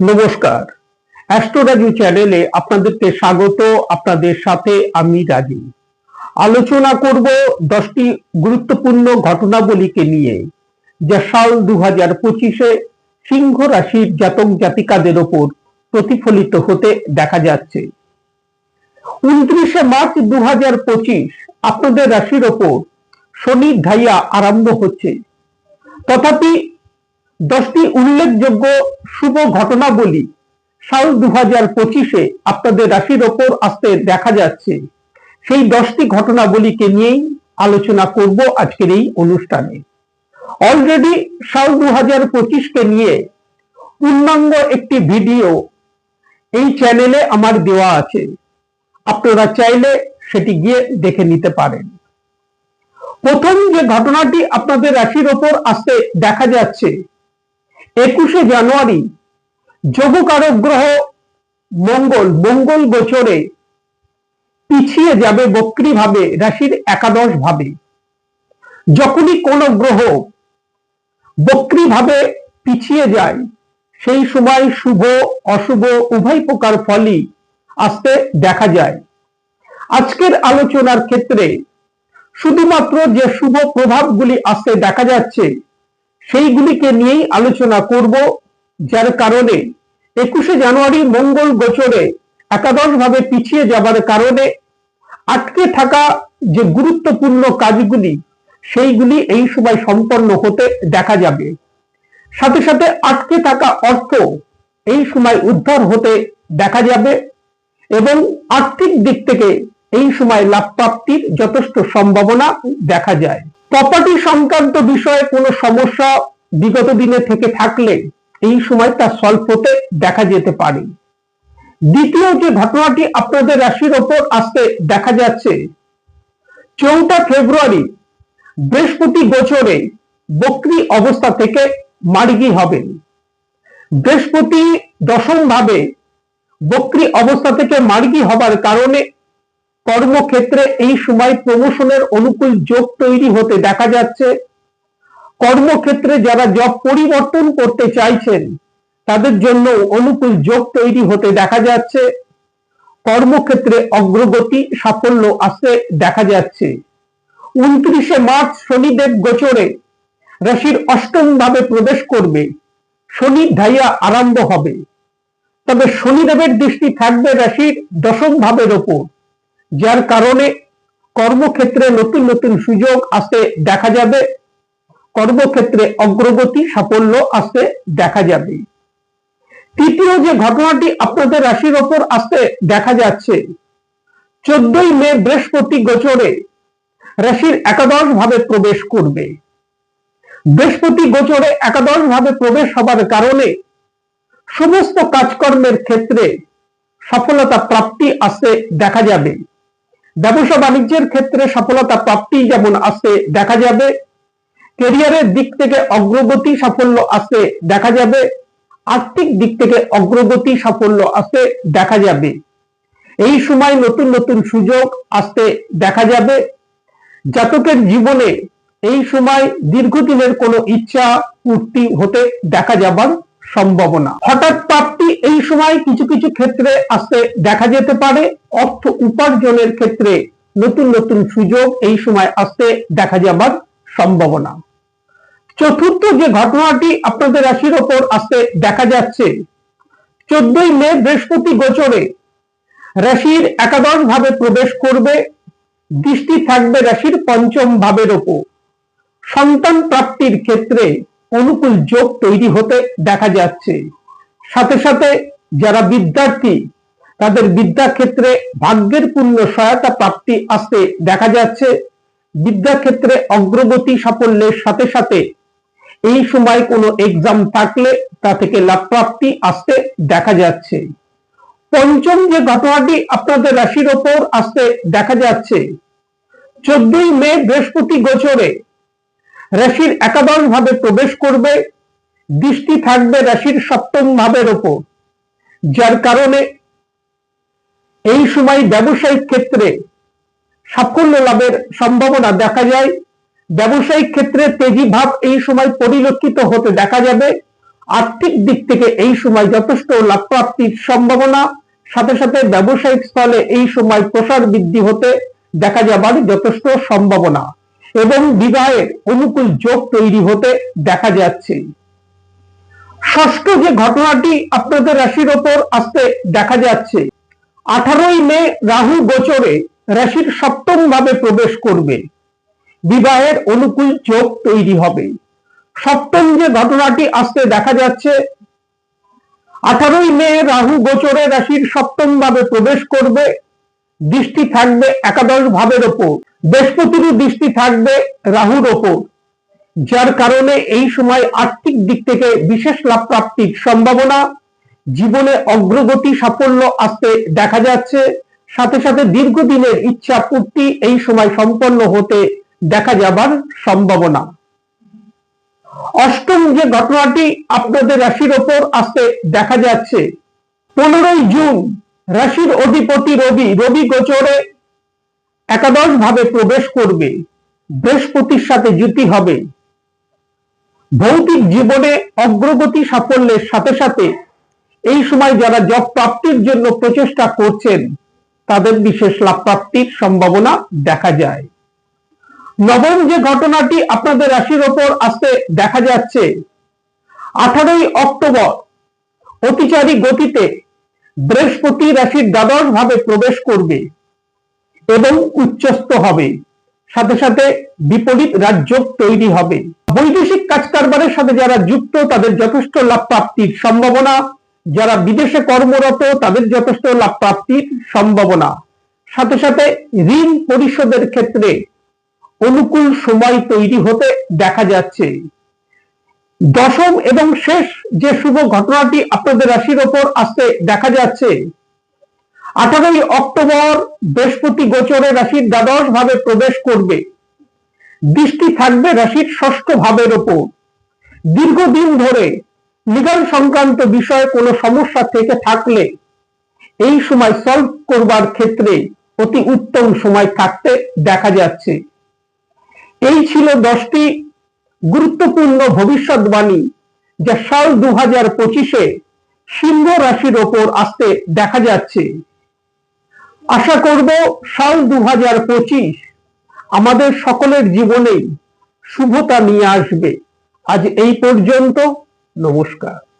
নমস্কার। অ্যাস্ট্রোরাজু চ্যানেলে আপনাদেরকে স্বাগত, আপনাদের সাথে আমি রাজু আলোচনা করব দশটি গুরুত্বপূর্ণ ঘটনাবলীকে নিয়ে, যা সাল দু হাজার পঁচিশে সিংহ রাশির জাতক জাতিকাদের ওপর প্রতিফলিত হতে দেখা যাচ্ছে। উনত্রিশে মার্চ দু হাজার পঁচিশ আপনাদের রাশির ওপর শনির ধাইয়া আরম্ভ হচ্ছে। তথাপি দশটি উল্লেখযোগ্য শুভ ঘটনাবলী। সাল দু হাজার পঁচিশে আপনাদের রাশির ওপর আসতে দেখা যাচ্ছে। সেই দশটি ঘটনাবলীকে নিয়েই আলোচনা করব আজকের এই অনুষ্ঠানে। অলরেডি সাল দু হাজার পঁচিশকে নিয়ে পূর্ণাঙ্গ একটি ভিডিও এই চ্যানেলে আমার দেওয়া আছে। আপনারা চাইলে সেটি গিয়ে দেখে নিতে পারেন। প্রথম যে ঘটনাটি আপনাদের রাশির ওপর আসতে দেখা যাচ্ছে একুশে জানুয়ারি যোগকারক গ্রহ মঙ্গল মঙ্গল গোচরে পিছিয়ে যাবে বক্রি ভাবে রাশির একাদশ ভাবে। যখনই কোন গ্রহ বক্রি ভাবে পিছিয়ে যায়, সেই সময় শুভ, অশুভ, উভয় প্রকার ফলই আসতে দেখা যায়। আজকের আলোচনার ক্ষেত্রে শুধুমাত্র যে শুভ প্রভাবগুলি আসতে দেখা যাচ্ছে সেইগুলিকে নিয়েই আলোচনা করব, যার কারণে একুশে জানুয়ারি মঙ্গল গোচরে একাদশ ভাবে পিছিয়ে যাবার কারণে আটকে থাকা যে গুরুত্বপূর্ণ কাজগুলি, সেইগুলি এই সময় সম্পন্ন হতে দেখা যাবে। সাথে সাথে আটকে থাকা অর্থ এই সময় উদ্ধার হতে দেখা যাবে এবং আর্থিক দিক থেকে এই সময় লাভ প্রাপ্তির যথেষ্ট সম্ভাবনা দেখা যায়। প্রপার্টি সংক্রান্ত বিষয়ে কোনো সমস্যা বিগত দিনে থেকে থাকলে এই সময় তা সলভ হতে দেখা যেতে পারে। দ্বিতীয় যে ঘটনাটি আপনাদের রাশির ওপর আসতে দেখা যাচ্ছে, চৌঠা ফেব্রুয়ারি, বৃহস্পতি গোচরে বক্রি অবস্থা থেকে মার্গী হবেন। বৃহস্পতি দশম ভাবে বক্রি অবস্থা থেকে মার্গী হবার কারণে কর্মক্ষেত্রে এই সময় প্রমোশনের অনুকূল যোগ তৈরি হতে দেখা যাচ্ছে। কর্মক্ষেত্রে যারা জব পরিবর্তন করতে চাইছেন, তাদের জন্য অনুকূল যোগ তৈরি হতে দেখা যাচ্ছে। কর্মক্ষেত্রে অগ্রগতি, সাফল্য আসতে দেখা যাচ্ছে। উনত্রিশে মার্চ শনিদেব গোচরে রাশির অষ্টম ভাবে প্রবেশ করবে। শনি ধাইয়া আরম্ভ হবে। তবে শনিদেবের দৃষ্টি থাকবে রাশির দশম ভাবের ওপর। যার কারণে কর্মক্ষেত্রে নতুন নতুন সুযোগ আসতে দেখা যাবে। কর্মক্ষেত্রে অগ্রগতি, সাফল্য আসতে দেখা যাবে। তৃতীয় যে ঘটনাটি আপনাদের রাশির ওপর আসতে দেখা যাচ্ছে, চোদ্দই মে বৃহস্পতি গোচরে রাশির একাদশ ভাবে প্রবেশ করবে। বৃহস্পতি গোচরে একাদশ ভাবে প্রবেশ হবার কারণে সমস্ত কাজকর্মের ক্ষেত্রে সফলতা প্রাপ্তি আসতে দেখা যাবে। ব্যবসা বাণিজ্যের ক্ষেত্রে সফলতা প্রাপ্তি যেমন আসতে দেখা যাবে। কেরিয়ারের দিক থেকে অগ্রগতি সাফল্য আসতে দেখা যাবে। আর্থিক দিক থেকে অগ্রগতি সাফল্য আসতে দেখা যাবে। এই সময় নতুন নতুন সুযোগ আসতে দেখা যাবে। জাতকের জীবনে এই সময় দীর্ঘদিনের কোনো ইচ্ছা, পূর্তি হতে দেখা যাবার সম্ভাবনা। হঠাৎ প্রাপ্তি এই সময় কিছু কিছু ক্ষেত্রে আসতে দেখা যেতে পারে। অর্থ উপার্জনের ক্ষেত্রে নতুন নতুন সুযোগ এই সময় আসতে দেখা যাবার সম্ভাবনা। চতুর্থ যে ঘটনাটি আপনাদের রাশির ওপর আসতে দেখা যাচ্ছে, চোদ্দই মে বৃহস্পতি গোচরে রাশির একাদশ ভাবে প্রবেশ করবে, দৃষ্টি থাকবে রাশির পঞ্চম ভাবের ওপর। সন্তান প্রাপ্তির ক্ষেত্রে অনুকূল যোগ তৈরি হতে দেখা যাচ্ছে। সাথে সাথে যারা বিদ্যার্থী, তাদের বিদ্যাক্ষেত্রে ভাগ্যের পূর্ণ সহায়তা প্রাপ্তি আসতে দেখা যাচ্ছে। বিদ্যাক্ষেত্রে অগ্রগতি সাফল্যের সাথে সাথে এই সময় কোনো এক্সাম থাকলে তা থেকে লাভ প্রাপ্তি আসতে দেখা যাচ্ছে। পঞ্চম যে ঘটনাটি আপনাদের রাশির ওপর আসতে দেখা যাচ্ছে, চোদ্দই মে বৃহস্পতি গোচরে রাশির একাদশ ভাবে প্রবেশ করবে। দৃষ্টি থাকবে রাশির সপ্তম ভাবের ওপর, যার কারণে এই সময় ব্যবসায়িক ক্ষেত্রে সাফল্য লাভের সম্ভাবনা দেখা যায়। ব্যবসায়িক ক্ষেত্রে তেজি ভাব এই সময় পরিলক্ষিত হতে দেখা যাবে। আর্থিক দিক থেকে এই সময় যথেষ্ট লাভ প্রাপ্তির সম্ভাবনা। সাথে সাথে ব্যবসায়িক স্থলে এই সময় প্রসার বৃদ্ধি হতে দেখা যাবার যথেষ্ট সম্ভাবনা এবং বিবাহের অনুকূল যোগ তৈরি হতে দেখা যাচ্ছে। ষষ্ঠ যে ঘটনাটি আপনাদের রাশির ওপর আসতে দেখা যাচ্ছে, আঠারোই মে রাহু গোচরে রাশির সপ্তম ভাবে প্রবেশ করবে। বিবাহের অনুকূল চোখ তৈরি হবে। সপ্তম যে ঘটনাটি আসতে দেখা যাচ্ছে, আঠারোই মে রাহু গোচরে রাশির সপ্তম ভাবে প্রবেশ করবে। দৃষ্টি থাকবে একাদশ ভাবের ওপর। বৃহস্পতিরও দৃষ্টি থাকবে রাহুর ওপর। যার কারণে এই সময় আর্থিক দিক থেকে বিশেষ লাভ প্রাপ্তির সম্ভাবনা, জীবনে অগ্রগতি সাফল্য আসতে দেখা যাচ্ছে। সাথে সাথে দীর্ঘদিনের ইচ্ছা পূর্তি এই সময় সম্পন্ন হতে দেখা যাবার সম্ভাবনা। অষ্টম যে ঘটনাটি আপনাদের রাশির ওপর আসতে দেখা যাচ্ছে, পনেরোই জুন রাশির অধিপতি রবি রবি গোচরে একাদশ ভাবে প্রবেশ করবে। বৃহস্পতির সাথে জুতি হবে। ভৌতিক জীবনে অগ্রগতি সাফল্যের সাথে সাথে এই সময় যারা জব প্রাপ্তির জন্য প্রচেষ্টা করছেন, তাদের বিশেষ লাভ প্রাপ্তির সম্ভাবনা দেখা যায়। নবম যে ঘটনাটি আপনাদের রাশির ওপর আসতে দেখা যাচ্ছে, আঠারোই অক্টোবর অতিচারী গতিতে বৃহস্পতি রাশির দ্বাদশ ভাবে প্রবেশ করবে এবং উচ্চস্থ হবে। সাথে সাথে বিপরীত রাজ্য তৈরি হবে। বৈদেশিক কাজ কারবারের সাথে যারা যুক্ত, তাদের যথেষ্ট লাভ প্রাপ্তির সম্ভাবনা। যারা বিদেশে কর্মরত, তাদের যথেষ্ট লাভ প্রাপ্তির সম্ভাবনা। সাথে সাথে ঋণ পরিশোধের ক্ষেত্রে অনুকূল সময় তৈরি হতে দেখা যাচ্ছে। দশম এবং শেষ যে শুভ ঘটনাটি আপনাদের রাশির ওপর আসতে দেখা যাচ্ছে আঠারোই অক্টোবর বৃহস্পতি গোচরে রাশির দ্বাদশ ভাবে প্রবেশ করবে। দৃষ্টি থাকবে রাশির ষষ্ঠ ভাবের ওপর। দীর্ঘদিন ধরে লিগাল সংক্রান্ত বিষয়ে কোনো সমস্যা থেকে থাকলে এই সময় সলভ করবার ক্ষেত্রে অতি উত্তম সময় থাকতে দেখা যাচ্ছে। এই ছিল দশটি গুরুত্বপূর্ণ ভবিষ্যৎবাণী যা সাল দু হাজার পঁচিশে সিংহ রাশির ওপর আসতে দেখা যাচ্ছে। আশা করব সাল দু আমাদের সকলের জীবনেই শুভতা নিয়ে আসবে। আজ এই পর্যন্ত নমস্কার।